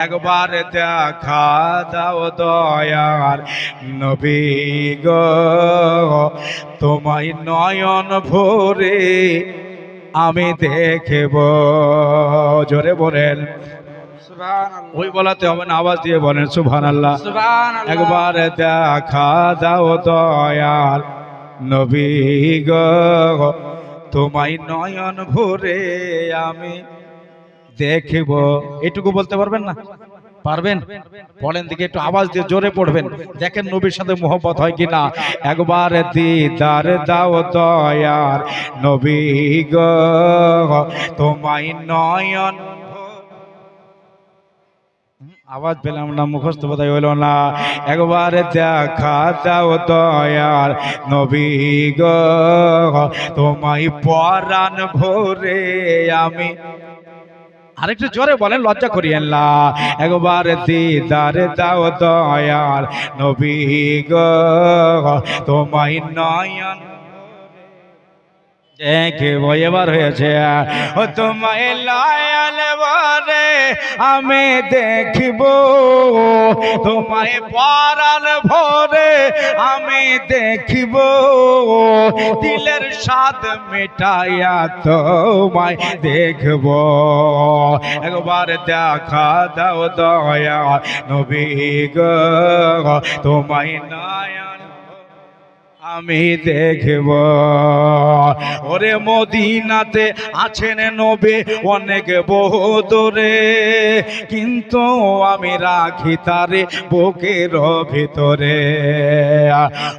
একবার দেখা দাও দয়ার নবী গো। তোমায় নয়ন ভরে আমি দেখব। জোরে বলেন। ওই বলাতে হবে না আওয়াজ দিয়ে বলেন সুভান আল্লাহ একবার দেখা দাও দয়ার নবী গো। তোমায় নয়ন ভরে আমি দেখব। এটুকু বলতে পারবেন না? পারবেন? বলেন দিকে একটু আওয়াজ দিয়ে জোরে পড়বেন। দেখেন নবীর সাথে মোহব্বত হয় কি না একবার দিদার দাও দয়ার নবী গো, তোমায় নয়ন আওয়াজ পেলাম না, মুখস্থ বোধহয় হইল না। একবার দেখা দাও দয়ার নবী গো, তোমায় পরাণ ভরে আমি আরেকটু জোরে বলেন লজ্জা করিয়েন না। একবার দিদার দাও দয়ার নবী গো তোমায় নয়ন দেখে এবার হয়েছে। ও তোমায় লায়াল বরে আমি দেখব। তোমায় পরাল ভরে আমি দেখব। দিলের স্বাদ মেটাইয়া তোমায় দেখব। একবার দেখা দাও দয়া নবী গো, তোমায় নয়ন আমি দেখব। ওরে মদিনাতে আছেন নবে অনেক বহু দূরে কিন্তু আমি রাখি তারে বুকের ভিতরে।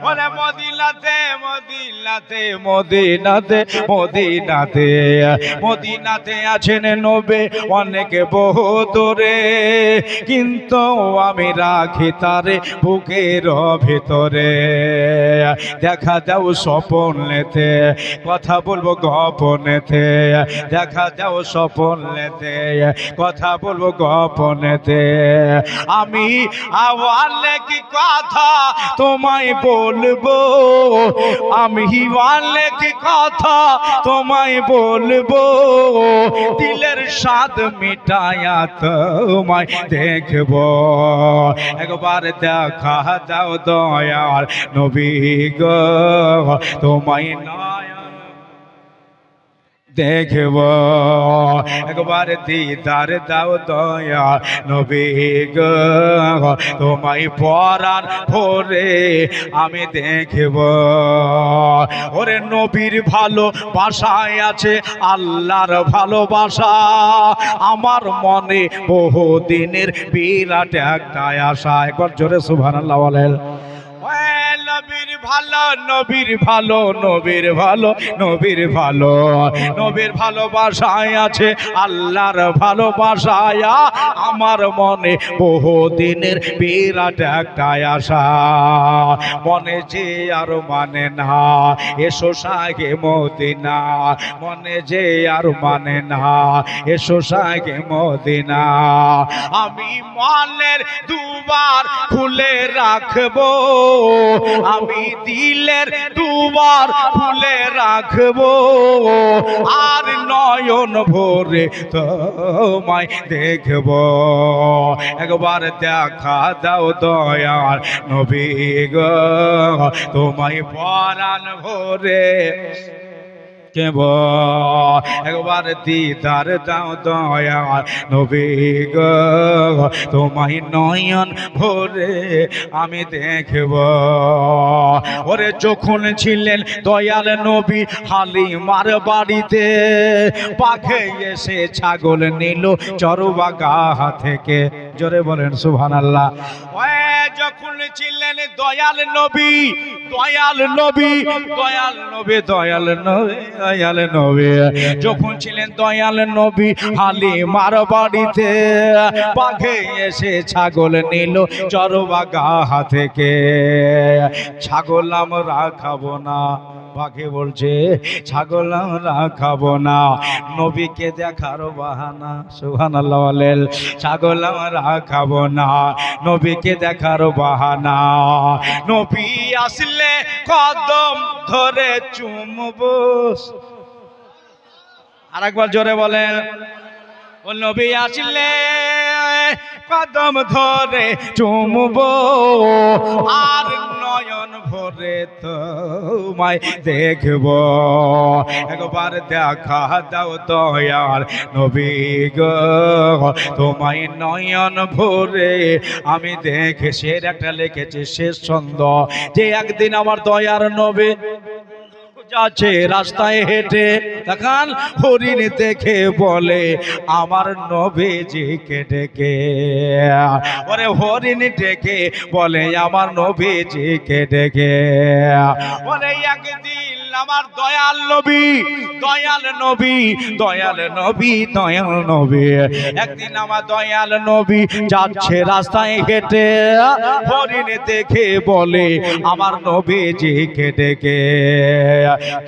ওরে মদিনাতে মদিনাতে মদিনাতে মদিনাতে মদিনাতে আছেন নবে অনেক বহু দূরে কিন্তু আমি রাখি তারে বুকের ভিতরে। দেখা যাও স্বপনেতে কথা বলব গপনেতে দেখা যাও স্বপনেতে কথা বলব গপনেতে আমি আওয়ালে কি কথা তোমায় বলব? আমি আওয়ালে কি কথা তোমায় বলব। দিলের স্বাদ মিটায়া তোমায় দেখব। একবার দেখা দাও দয়াল নবী গো। তোমায় নয়ন দেখব। একবার দিদার দাও দয়া, নবী তোমায় পরার ভরে আমি দেখব। ওরে নবীর ভালো বাসায় আছে, আল্লাহর ভালোবাসা আমার মনে বহু দিনের বিরাট একটা আশা। একবার জোরে সুভান আল্লাহ নবীর ভালো নবীর ভালো নবীর ভালো নবীর ভালো। নবীর ভালোবাসায় আছে, আল্লাহর ভালোবাসায় আমার মনে বহু দিনের বিরাট একটা আশা। মনে যে আর মানে না, এসো সাগে মদিনা। মনে যে আর মানে না, এসো সাগে মদিনা। আমি মনের দুবার খুলে রাখব আমি দিলের দুবার খুলে রাখব, আর নয়ন ভরে তোমায় দেখব। একবার দেখা দাও দয়ার নবী গো, তোমায় পরাণ ভরে। কেব একবার দিদার দাও দয়া নবী গো, তোমায় নয়ন ভরে আমি দেখব। ওরে যখন ছিলেন দয়াল নবী হালিমার বাড়িতে, পাখে এসে ছাগল নিল চরবাগা থেকে। জোরে বলেন সুভান আল্লাহ যখন ছিলেন দয়াল নবী দয়াল নবী দয়াল নবী দয়াল নবী দয়াল নবী। যখন ছিলেন দয়াল নবী বাড়িতে বাঘে এসে ছাগল নিল চরবাগা থেকে। ছাগল আমরা খাব না। বাঘে বলছে, ছাগল আমরা খাব না। নবীকে দেখার বাহানা সুহান বলেন, ছাগল আমরা খাব না। নবীকে দেখার বাহানা। নবী আসলে কদম ধরে চুমবো। আর একবার জোরে বলেন, ও নবী আসলে কদম ধরে চুমব। আর নয়ন তোমায় দেখব। একবার দেখা দাও দয়ার নবী গো। তোমায় নয়ন ভরে আমি দেখে, সে একটা লিখেছি শেষ ছন্দ। যে একদিন আমার দয়ার নবী যাচ্ছে, রাস্তায় হেঁটে দেখান হরিণ দেখে বলে, আমার নবীজিকে ডেকে ওরে হরিণ ডেকে বলে, আমার নবীজিকে ডেকে বলে একদিন আমার দয়াল নবী দয়াল নবী দয়াল নবী দয়াল নবী। একদিন আমার দয়াল নবী যাচ্ছে রাস্তায় হেঁটে হরিণ দেখে বলে, আমার নবীজিকে ডেকে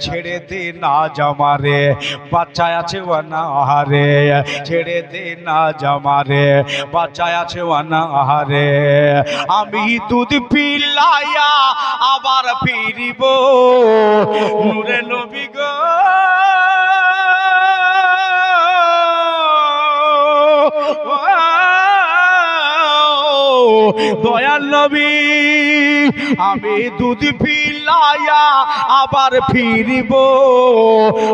ছেড়ে দে না জামারে, বাচ্চায় আছে ও না হারে ছেড়ে দে না জামারে, বাচ্চায় আছে ও না হারে আমি দুধ পিলাইয়া আবার ফিরিব নূরে নবী গো। দয়াল নবী, আমি দুধ পিলাইয়া আবার ফিরিব।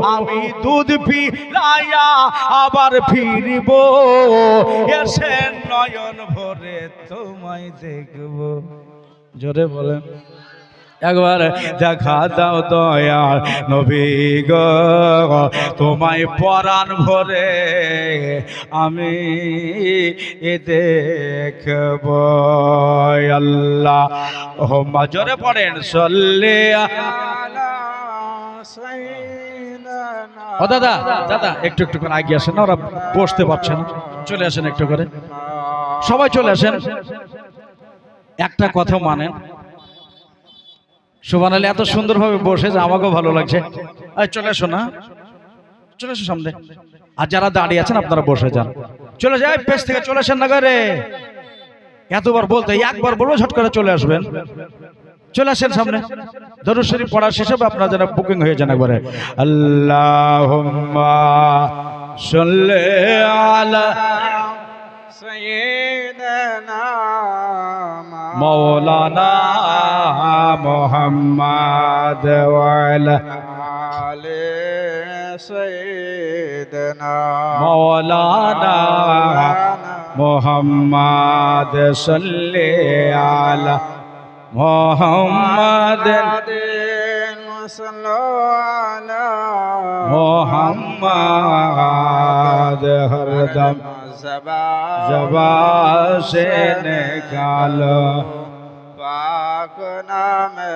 আমি দুধ পিলাইয়া আবার ফিরিব। এসে নয়ন ভরে তোমায় দেখব। জোরে বলেন। একবার দেখা দাও দয়াল নবী গো তোমায় পরাণ ভরে আমি দেখব। আল্লাহ হোম্মা জোরে পড়েন সল্লে ও দাদা দাদা একটু একটু করে আগে আসেন ওরা বসতে পারছে না। চলে আসেন একটু করে। সবাই চলে আসেন। একটা কথা মানেন সুবান আলী এত সুন্দরভাবে বসে যে আমাকেও ভালো লাগছে। চলে এসো না। চলে এসো সামনে। আর যারা দাঁড়িয়ে আছেন, আপনারা বসে যান। চলে যায় পেশ থেকে চলে আসেন না করে এতবার বলতে, একবার বলব, ঝট করে চলে আসবেন। চলে আসেন সামনে। ধরুন শরীফ পড়া শেষ হবে, আপনারা যেন বুকিং হয়ে যান একবারে। আল্লাহ শুনলে আলা সৈয়দনা মৌলানা محمد وعلى آل سيدنا مولانا محمد صل على محمد صلوا على محمد ہر دم زبا سے نکالو পাক নামে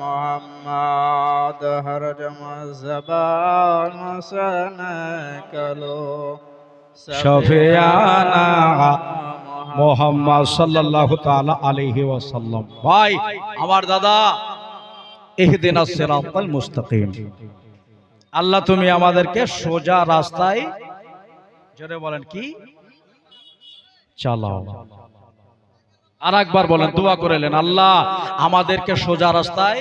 মোহাম্মদ, হর জবান কলো। সফিয়ানা মোহাম্মদ সাল্লাল্লাহু তাআলা আলাইহি ওয়াসাল্লাম। ভাই, আমার দাদা ইহদিনাস সিরাতাল মুস্তাকিম। আল্লাহ তুমি আমাদেরকে সোজা রাস্তায়, জোরে বলেন কি? চালাও। আর একবার বলেন, দোয়া করেলেন আল্লাহ আমাদেরকে সোজা রাস্তায়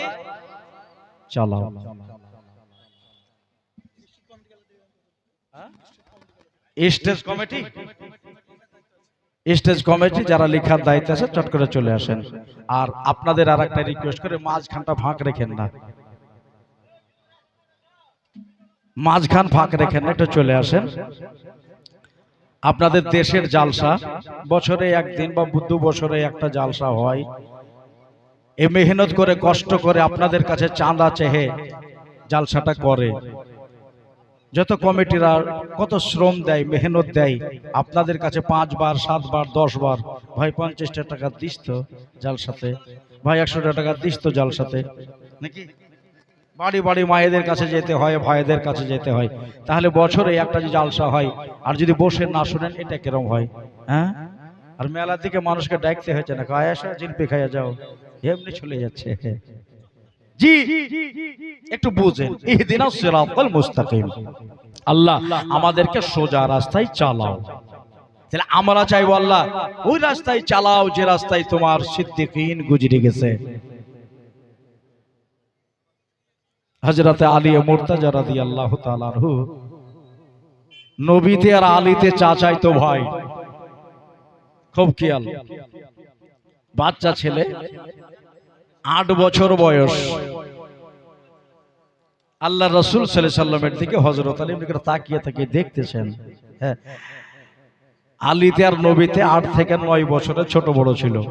চালাও। Stage committee? স্টেজ কমিটি, যারা লেখার দায়িত্ব আছে, চট করে চলে আসেন। আর আপনাদের আর একটা রিকোয়েস্ট করে, মাঝখানটা ফাঁক রেখেন না। মাঝখান ফাঁক রেখেন না, একটু চলে আসেন। আপনাদের দেশের জালসা। বছরে একদিন বা দু বছরে একটা জালসা হয়। এ মেহনত করে কষ্ট করে আপনাদের কাছে চাঁদা চেহে জালসাটা করে। যত কমিটিরা কত শ্রম দেয় মেহনত দেয় আপনাদের কাছে পাঁচবার সাতবার দশ বার ভাই পঞ্চাশটা টাকা দিস তো জালসাতে ভাই একশো টাকা দিস তো জালসাতে। নাকি? বাড়ি বাড়ি মায়েদের কাছে যেতে হয়, ভাইদের কাছে যেতে হয়। তাহলে বছরে একটা যে জালসা হয়, আর যদি বসে না শুনেন, এটা কিরম হয়? হ্যাঁ? আর মেলার দিকে মানুষকে ডাকতে হয়েছে না। খায় আসা, জিলপি খাইয়া যাও। এমনি চলে যাচ্ছে। জি, একটু বুঝেন। আল্লাহ আমাদেরকে সোজা রাস্তায় চালাও। তাহলে আমরা চাইব আল্লাহ, ওই রাস্তায় চালাও যে রাস্তায় তোমার সিদ্দিকিন গুজরে গেছে। হজরতে আলী মুর্তাজা রাদিয়াল্লাহু তাআলা আনহু। নবীতে আর আলীতে চাচাই তো ভাই। খুব খেয়াল। বাচ্চা ছেলে, আট বছর বয়স। আল্লাহ রসুল সাল্লামের দিকে হজরত আলী তাকিয়ে তাকিয়ে দেখতেছেন। হ্যাঁ। আলীতে আর নবীতে আট থেকে নয় বছরের ছোট বড় ছিল।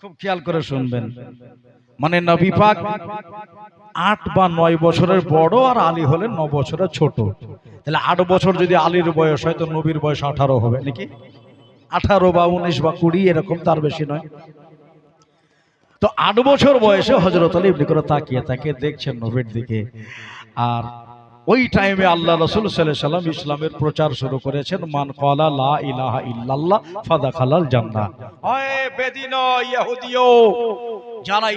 খুব খেয়াল করে শুনবেন। মানে নবী পাক আট বা নয় বছরের বড় আর আলী হলেন ন বছরের ছোট। তাহলে আট বছর যদি আলীর বয়স হয়, তো নবীর বয়স আঠারো হবে, নাকি? আঠারো বা উনিশ বা কুড়ি এরকম, তার বেশি নয়। তো আট বছর বয়সে হজরত আলী এমনি করে তাকিয়ে তাকিয়ে দেখছেন নবীর দিকে। আর ওই টাইমে আল্লাহ রসুল সাল্লাহ সাল্লাম ইসলামের প্রচার শুরু করেছেন, মান কলা লা ইলাহা ইল্লাল্লাহ ফাদা খালাল যারা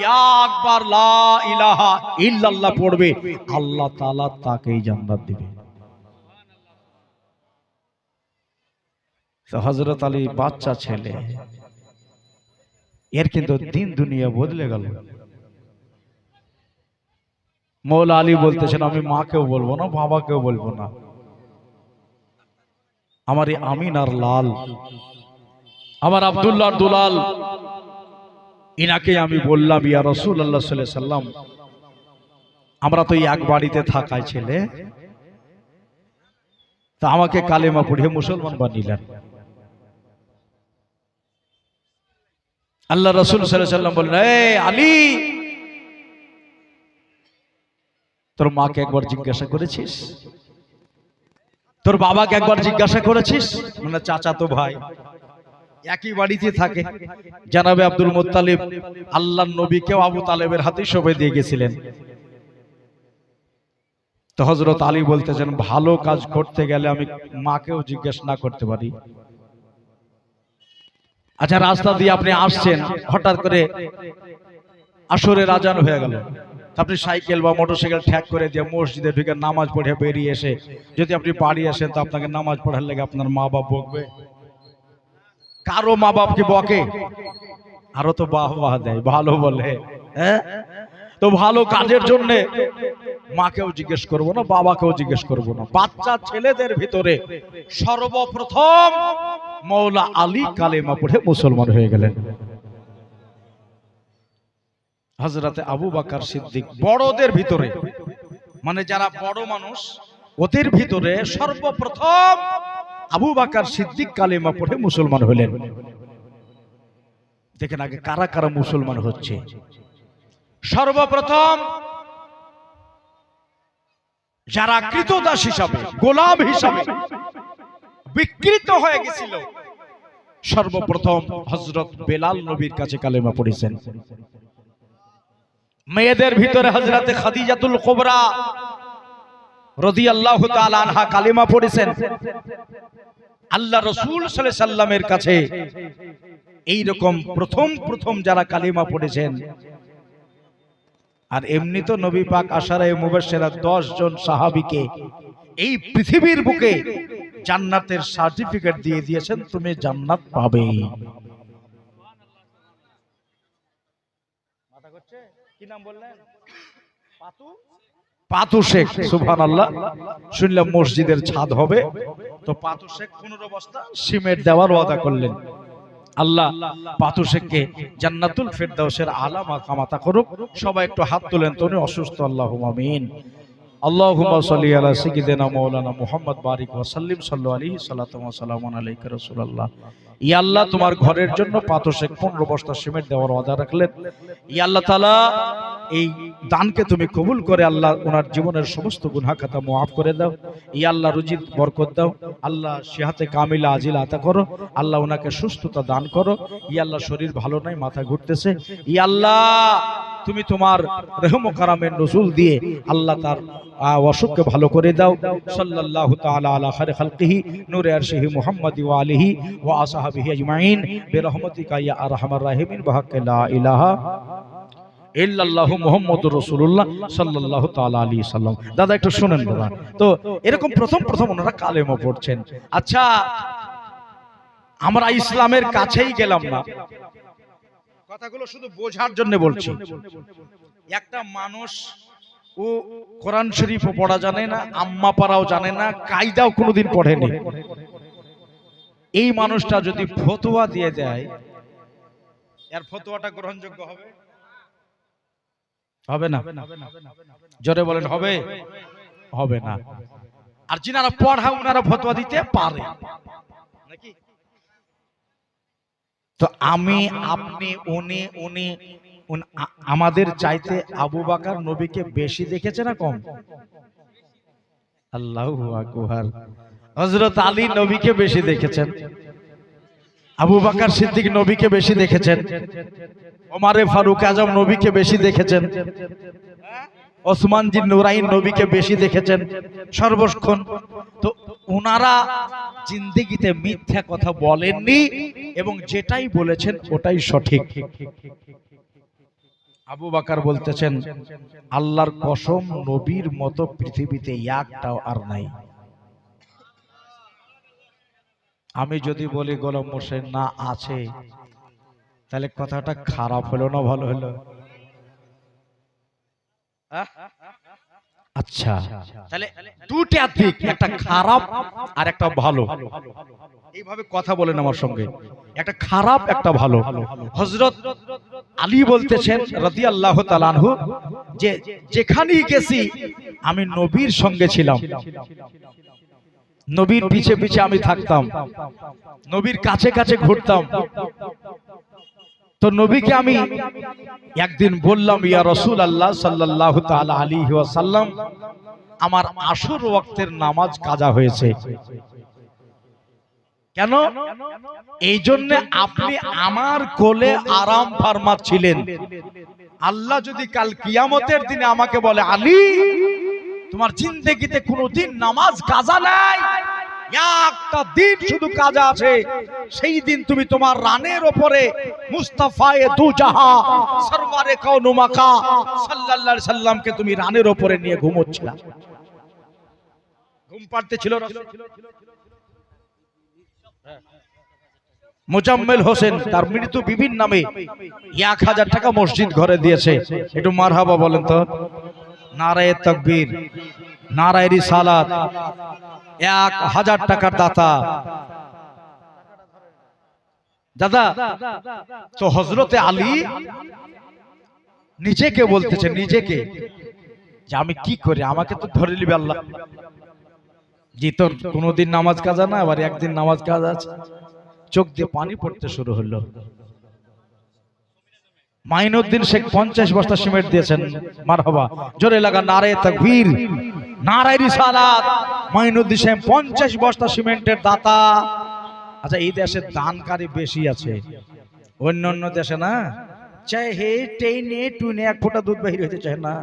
একবার লা ইলাহা ইল্লাল্লাহ পড়বে, আল্লাহ তাআলা তাকেই জান্নাত দিবে। তো হযরত আলী বাচ্চা ছেলে, এর কিন্তু দিন দুনিয়া বদলে গেল। মৌলা আলী বলতেছেন, আমি মাকেও বলব না, বাবাকেও বলব না। আমার আমিন আর লাল, আমার আব্দুল্লাহ দুলাল, ইনাকে আমি বললাম, ইয়া রসুল আল্লাহ সাল্লাম, আমরা তো এক বাড়িতে থাকায় ছেলে। তা আমাকে কালেমা পড়িয়ে মুসলমান বানিলেন। আল্লাহ রসুল সাল্লাম বললেন আলী তোর মাকে একবার জিজ্ঞাসা করেছিস? তোর বাবাকে একবার জিজ্ঞাসা করেছিস? মানে চাচা তো ভাই। একই বাড়িতে থাকে। জানাবে আব্দুল মোত্তালিব আল্লাহ নবীকেও আবু তালেবের হাতে সবে দিয়ে গেছিলেন। তো হজরত আলী বলতেছেন, ভালো কাজ করতে গেলে আমি মাকেও জিজ্ঞেস না করতে পারি। আচ্ছা রাস্তা দিয়ে আপনি আসছেন, হঠাৎ করে আসরে রাজান হয়ে গেল। আপনি সাইকেল বা মোটরসাইকেল ঠ্যাক করে দিয়ে মসজিদে ঢুকে নামাজ পড়ে বেরিয়ে এসে যদি আপনি বাড়ি আসেন তো আপনাকে নামাজ পড়ার লেগে আপনার মা বাপ বকবে। কারও মা বাপকে বকে? আরও তো বাহ বাহ দেয়, ভালো বলে হ্যাঁ? তো ভালো কাজের জন্য মাকেও জিজ্ঞেস করব না, বাবাকেও জিজ্ঞেস করব না। বাচ্চা ছেলেদের ভিতরে সর্বপ্রথম মৌলা আলী কালেমা পড়ে মুসলমান হয়ে গেলেন। হজরতে আবু বাকার সিদ্দিক বড়দের ভিতরে। মানে যারা বড় মানুষ, ওদের ভিতরে সর্বপ্রথম আবু বাকার সিদ্দিক কালেমা পড়ে মুসলমান হলেন। দেখেন আগে কারা কারা মুসলমান হচ্ছে। সর্বপ্রথম যারা কৃতদাস হিসাবে, গোলাম হিসাবে বিকৃত হয়ে গেছিল, সর্বপ্রথম হজরত বেলাল নবীর কাছে কালেমা পড়েছেন। মেয়েদের ভিতরে হজরতে খাদিজাতুল কোবরা রদি আল্লাহ আনহা কালিমা পড়েছেন। আল্লাহ রসুল সাল্লামের কাছে এই রকম প্রথম প্রথম যারা কালিমা পড়েছেন, আর এমনি তো নবী পাক আশারায় মুবাসেরা দশ জন সাহাবিকে এই পৃথিবীর বুকে জান্নাতের সার্টিফিকেট দিয়ে দিয়েছেন, তুমি জান্নাত পাবে। কি নাম বললেন? পাতু? শেখ সুফান আল্লাহ শুনলাম মসজিদের ছাদ হবে। তো পাতু শেখ পনেরো বস্তা? সিমেন্ট দেওয়ার ওয়াদা করলেন। আল্লাহ পাতু শেখকে জান্নাতুল ফেরদাউসের আলামা মাকামাতা করুক। সবাই একটু হাত তোলেন তো উনি অসুস্থ আল্লাহ আমিন। আল্লাহুম্মা সাল্লি আলা সাইয়্যিদিনা মাওলানা মুহাম্মদ বারিক ওয়া সাল্লিম সাল্লু আলাইহি সাল্লাতু ওয়া সালামুন আলাইকা রাসূলুল্লাহ। ইয়া আল্লাহ তোমার ঘরের জন্য বস্তা সিমেন্ট দেওয়ার ওয়াদা রাখলেন। ইয়া আল্লাহ তাআলা এই দানকে তুমি কবুল করে আল্লাহ ওনার জীবনের সমস্ত গুনাহ খাতা মাফ করে দাও। ইয়া আল্লাহ রুজিত বরকত দাও। আল্লাহ সিহাতে কামিলা আজিল আতা করো। আল্লাহ ওনাকে সুস্থতা দান করো। ইয়া আল্লাহ শরীর ভালো নাই মাথা ঘুরতেছে। ইয়া আল্লাহ তুমি তোমার রেহম ও কারামের নজুল দিয়ে আল্লাহ তার অসুখকে ভালো করে দাও। সাল্লাল্লাহু তাআলা আলা খালকিহি, নূরে আরশিহি মোহাম্মদ আলিহি ওয়া আসহাবিহি আজমাইন। বিরহমাতিকা ইয়া আরহামার রাহিমিন ইলাহা ইল্লাল্লাহু মুহাম্মাদুর রাসূলুল্লাহ সাল্লাল্লাহু তাআলা আলাইহি সাল্লাম। দাদা, একটু শুনেন দাদা। তো এরকম প্রথম প্রথম ওনারা কালেমা পড়ছেন। আচ্ছা আমরা ইসলামের কাছেই গেলাম না। কথাগুলো শুধু বোঝার জন্য বলছি। একটা মানুষ ও কোরআন শরীফও পড়া জানে না, আম্মা পাড়াও জানে না, কায়দাও কোনোদিন পড়েনি। এই মানুষটা যদি ফতোয়া দিয়ে দেয়, এর ফতোয়াটা গ্রহণযোগ্য হবে? হবে না। জোরে বলেন, হবে? হবে না। আর যিনারা পড়া ওনারা ফতোয়া দিতে পারে। নাকি? তো আমি, আপনি, উনি উনি আমাদের চাইতে আবু বাকার নবীকে বেশি দেখেছে না কম? আল্লাহ আকবার। হজরত আলী নবীকে বেশি দেখেছেন। আবু বাকার সিদ্দিক নবীকে বেশি দেখেছেন। ওমারে ফারুক আজম নবীকে বেশি দেখেছেন। ওসমানজি নুরাইন নবীকে বেশি দেখেছেন। সর্বক্ষণ তো ওনারা জিন্দেগিতে মিথ্যা কথা বলেননি। এবং যেটাই বলেছেন ওটাই সঠিক। আবু বাকার বলতেছেন, আল্লাহর কসম নবীর মতো পৃথিবীতে একটাও আর নাই। আমি যদি বলি, গোলাম মোসেন না, আছে। তাহলে কথাটা খারাপ হলো না ভালো হলো? আচ্ছা তাহলে দুটা দিক, একটা খারাপ আর একটা ভালো। এইভাবে কথা বলেন আমার সঙ্গে। একটা খারাপ, একটা ভালো। হজরত আলী বলতেছেন রাদি আল্লাহ তালানহু যে, যেখানেই গেছি, আমি নবীর সঙ্গে ছিলাম। নবীর পিছে পিছে আমি থাকতাম। নবীর কাছে কাছে ঘুরতাম। তো নবীকে আমি একদিন বললাম, ইয়া রসুল আল্লাহ সাল্লাহ আলী সাল্লাম আমার আসর ওয়াক্তের নামাজ কাজা হয়েছে। কেন? এই জন্য আপনি আমার কোলে আরাম ফারমাচ্ছিলেন। আল্লাহ যদি কাল কিয়ামতের দিনে আমাকে বলে, আলী, তোমার জিন্দেগিতে কোনোদিন নামাজ কাজা নাই। একটা দিন শুধু কাজা আছে। সেই দিন তুমি তোমার রানের ওপরে মুস্তাফায়ে দু জাহা সরওয়ারে কাউনু মাকা সাল্লাল্লাহু সাল্লামকে তুমি রানের ওপরে নিয়ে ঘুমোচ্ছিলা। ঘুম পাড়তে ছিল মোজাম্মেল হোসেন তার মৃত্যু বিবিন নামে এক হাজার টাকা মসজিদ ঘরে দিয়েছে। একটু মারহাবা বলেন তো। নারায় তকবীর, নারায় রিসালাত, এক হাজার টাকার দাতা। দাদা, তো হজরতে আলী নিজেকে বলতেছে, নিজেকে যে আমি কি করি, আমাকে তো ধরে নিবে আল্লাহ। জি, তোর কোনোদিন নামাজ কাজা না, আবার একদিন নামাজ কাজ আছে। চোখ দিয়ে পানি পড়তে শুরু হলো। মাইনুদ্দিন শেখ পঞ্চাশ বস্তা সিমেন্ট দিয়েছেন। মার হবা জোরে লাগা নারে তকবীর। নারায় রিসালাত। মাইনুদ্দিন শেখ পঞ্চাশ বস্তা সিমেন্টের দাতা। আচ্ছা এই দেশে দানকারী বেশি আছে। অন্য অন্য দেশে না। চাই হে, টেনে, টুনে, এক ফোঁটা দুধ বাহির হইতে চায় না।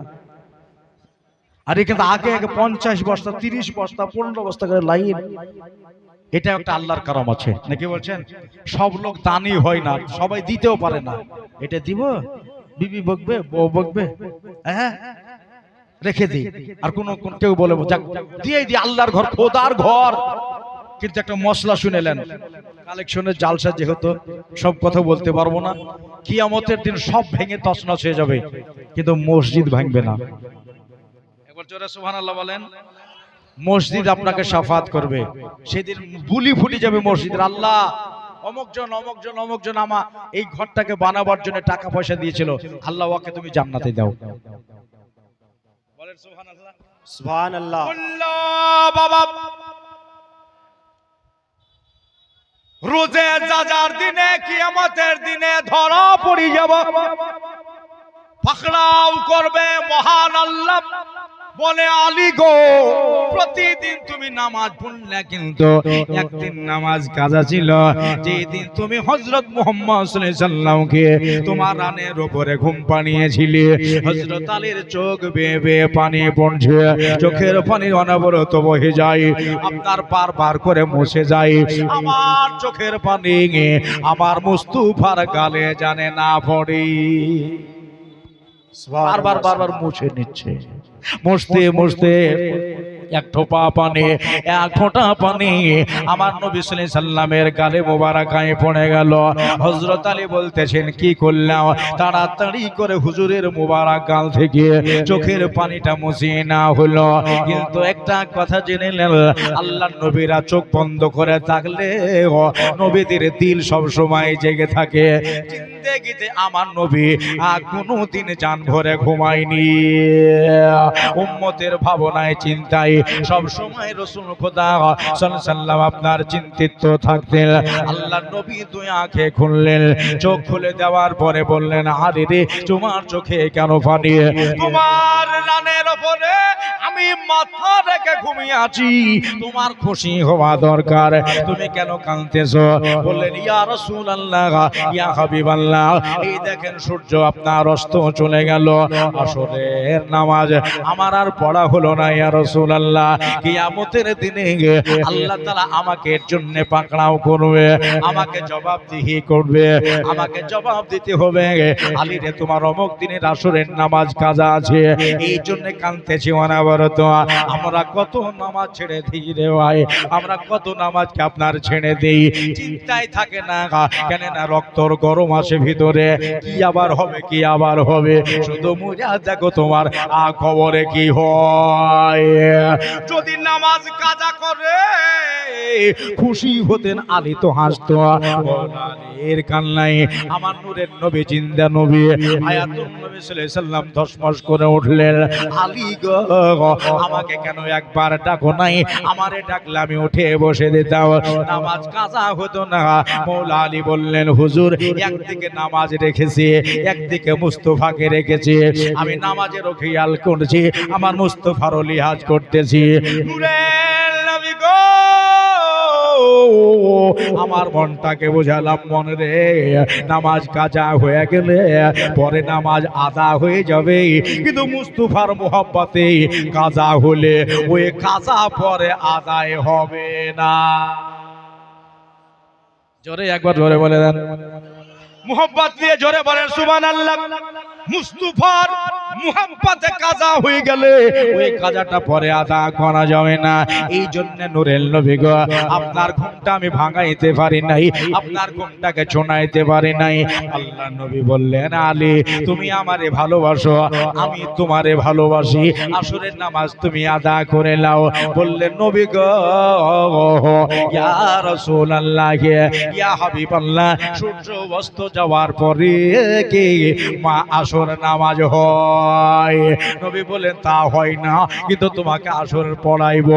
আর এখানে আগে আগে পঞ্চাশ বস্তা, তিরিশ বস্তা, পনেরো বস্তা করে লাইন। এটা একটা আল্লাহর কারম আছে। নাকি বলছেন? সব লোক দানি হয় না, সবাই দিতেও পারে না। এটা দিব? বিবি বকবে, বউ বকবে? হ্যাঁ? রেখে দিই। আর কোন কেউ বলে দিয়ে দি আল্লাহর ঘর, খোদার ঘর। কিন্তু একটা মশলা শুনেলেন কালেকশনের জালসা যেহেতু, সব কথা বলতে পারব না। কিয়ামতের দিন সব ভেঙে তছনছ হয়ে যাবে। কিন্তু মসজিদ ভাঙবে না। জোরে সুবহানাল্লাহ বলেন। মসজিদ আপনাকে সাফাত করবে। সেদিন বুলি ফুটি যাবে মসজিদের আল্লাহ। অমুকজন অমুকজন অমুকজন আমা এই ঘরটাকে বানাবার জন্য টাকা পয়সা দিয়েছিল। আল্লাহ ওকে তুমি জান্নাতে দাও। বলেন সুবহানাল্লাহ। সুবহানাল্লাহ। আল্লাহ বাবা। রোজে যাজার দিনে কিয়ামতের দিনে ধরা পড়ি যাব। পাকড়াও করবে মহান আল্লাহ। বলে আলী গো প্রতিদিন তুমি নামাজ পড়লে কিন্তু একদিন নামাজ কাজা ছিল। যেদিন তুমি হজরত মোহাম্মদ সাল্লামকে তোমার রানের উপরে ঘুম পানিয়েছিলে হজরত আলীর চোখ বেয়ে বেয়ে পানি পড়ছে চোখের পানি অনবরত বহে যায় আপনার বার বার করে মুছে যায় আমার চোখের পানি আমার মুস্তুফার গালে জানে না পড়ে। বারবার বারবার মুছে নিচ্ছে। মুছতে মুছতে এক ঠোপা পানি, এক ফোঁটা পানি। আমার নবী সাল্লাল্লাহু সাল্লামের গালে মোবারকায় পড়ে গেল। হযরত আলী বলতেছেন, কি করলাম? তাড়াতাড়ি করে হুজুরের মোবারক গাল থেকে চোখের পানিটা মুছিয়ে না হলো। কিন্তু একটা কথা জেনে নেন আল্লাহ নবীরা চোখ বন্ধ করে থাকলে নবীদের দিল সব সময় জেগে থাকে। আমার নবী আর কোনো দিন যান ভরে ঘুমায়নি। উম্মতের ভাবনায়, চিন্তায় সব সময় রসুল খোদা আপনার চিন্তিত থাকতেন। আল্লাহ নবী দুই আঁখে খুললেন, চোখ খুলে দেওয়ার পরে বললেন, আরে রে, তোমার চোখে কেন পানি তোমার রানের ওপরে আমি মাথা রেখে ঘুমিয়ে আছি। তোমার খুশি হওয়া দরকার। তুমি কেন কাঁদতেছো? বললেন, ইয়া রসুল আল্লাহ ইয়া হাবিবাল্লাহ, এই দেখেন সূর্য আপনার অস্ত চলে গেল। আসরের নামাজ আমার আর পড়া হলো না, ইয়া রাসূলুল্লাহ কিয়ামতের দিনে আল্লাহ তাআলা আমাকে এর জন্য পাকড়াও করবে আমাকে জবাবদিহি করবে আমাকে জবাব দিতে হবে আলী রে তোমার অমুক দিনের আসরের নামাজ কাজা আছে এই জন্য কানতেছি অনাবরত আমরা কত নামাজ ছেড়ে দিই রে ভাই আমরা কত নামাজকে আপনার ছেড়ে দেই চিন্তায় থাকে না কেন না রক্তর গরম আসে ভিতরে কি আবার হবে কি আবার হবে শুধু মুজা দেখো তোমার আ খবরে কি হয় যদি নামাজ কাজা করে, খুশি হতেন আলী তো হাসতো। এর কান্নাই আমার নূরের নবী, জিন্দা নবী আয়াতুল নবী সাল্লাম ধসমস করে উঠলেন। আলী গো, আমাকে কেন একবার ডাকো নাই? আমারে ডাকলে আমি উঠে বসে দিতাম। নামাজ কাজা হতো না। মৌলা আলী বললেন, হুজুর, একদিকে নামাজ রেখেছি, একদিকে মুস্তফাকে রেখেছি। আমি নামাজেরও খেয়াল করছি। আমার মুস্তফারও লিহাজ করতেছি নবী গো। আমার মনটাকে বোঝালাম মন রে নামাজ কাজা হয়ে গেলে পরে নামাজ আদা হয়ে যাবে। কিন্তু মুস্তফার মোহাব্বতে কাজা হলে ওই কাজা পরে আদায় হবে না। জোরে একবার জোরে বলে দেন। মোহাব্বত দিয়ে জোরে বলেন সুবান আল্লাহ মুস্তফার মুহাব্বতে কাজা হয়ে গেলে ওই কাজাটা পরে আদা করা যাবে না। এই জন্য নুরেল নবী গো, আপনার ঘুমটা আমি ভাঙাইতে পারি নাই, আপনার ঘুমটাকে শোনাইতে পারি নাই। আল্লাহ নবী বললেন, আলী, তুমি আমারে ভালোবাসো, আমি তোমারে ভালোবাসি। আসরের নামাজ তুমি আদা করে নাও। বললেন, নবী গো, ইয়া রাসূলুল্লাহ, ইয়া হাবিবাল্লাহ, সূর্য অস্ত যাওয়ার পরে কি মা আসর নামাজ হয়। নবী বলেন, তা হয় না, কিন্তু তোমাকে আসর পড়াইব।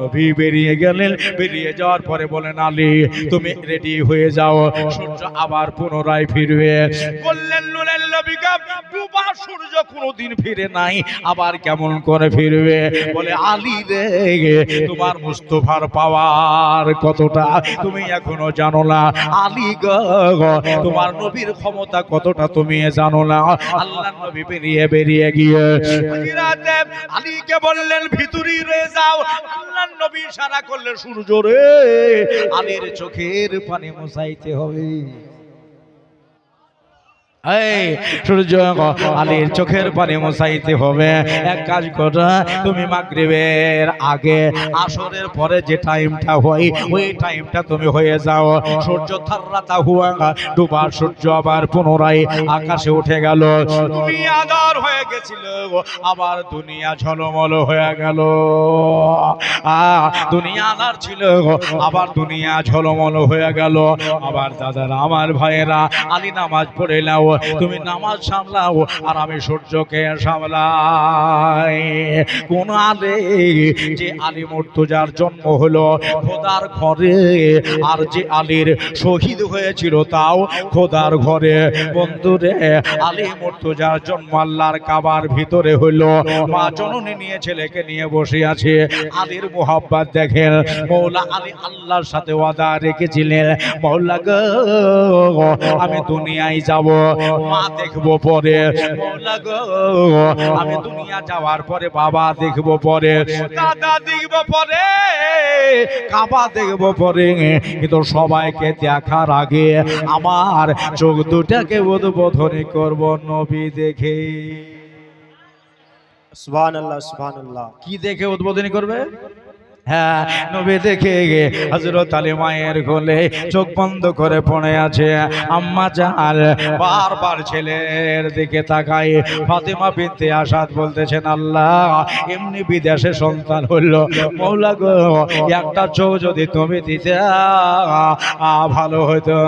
নবী বেরিয়ে গেলেন। বেরিয়ে যাওয়ার পরে বলেন, আলী, তুমি রেডি হয়ে যাও। সূর্য আবার পুনরায় ফিরবে। বললেন, নুরের নবী ডুবা সূর্য কোনোদিন ফিরে নাই, আবার কেমন করে ফিরবে? বলে, আলী রে, তোমার মুস্তফার পাওয়ার কতটা? তুমি এখনও জানো না। আলী গো তোমার নবীর ক্ষমতা কতটা তুমি জানো আল্লাহ নবী বেরিয়ে বেরিয়ে গিয়ে। আলীকে বললেন, ভিতরি রয়ে যাও। আল্লাহ নবী সারা করলে সূর্য রে, আলীর চোখের পানি মোছাইতে হবে। সূর্য আলীর চোখের পানি মোছাইতে হবে। এক কাজ করো, তুমি মাগরিবের আগে আসরের পরে যে টাইমটা হয়, ওই টাইমটা তুমি হয়ে যাও। সূর্য থাররাতা হুয়া ডুবা সূর্য আবার পুনরায় আকাশে উঠে গেল। দুনিয়া আদার হয়ে গেছিল আবার দুনিয়া ঝলমল হয়ে গেল। আ দুনিয়া আদার ছিল আবার দুনিয়া ঝলমল হয়ে গেল। আবার দাদারা, আমার ভাইয়েরা, আলী নামাজ পড়ে নাও। তুমি নামাজ সামলাও আর আমি সূর্যকে সামলাই। কোন আলে যে আলী মুর্তজার জন্ম হলো খোদার ঘরে আর যে আলীর শহীদ হয়েছিল তাও খোদার ঘরে। বন্ধুরে আলী মুর্তজার জন্ম আল্লাহর কাবার ভিতরে হইল মা জননী নিয়ে ছেলেকে নিয়ে বসে আছে। আলীর মোহাব্বত দেখেন মৌলা আলী আল্লাহর সাথে ওয়াদা রেখেছিলেন। মৌলা গো আমি দুনিয়ায় যাব। মা দেখব পরে। আমি দুনিয়া যাওয়ার পরে বাবা দেখব পরে দাদা দেখব পরে কাবা দেখব পরে। কিন্তু সবাইকে দেখার আগে আমার চোখ দুটাকে উদ্বোধনী করব নবী দেখে। সুবহান আল্লাহ সুবহান আল্লাহ কি দেখে উদ্বোধনী করবে? হ্যাঁ নবী দেখে গে হজরত আলী মায়ের কোলে চোখ বন্ধ করে পড়ে আছে। আম্মা জাল বারবার ছেলের দিকে তাকায়। ফাতেমা বিনতে আসাদ বলতেছেন, আল্লাহ, এমনি বিদেশে সন্তান হলো মৌলা গো, একটা চোখ যদি তুমি দিতে ভালো হতো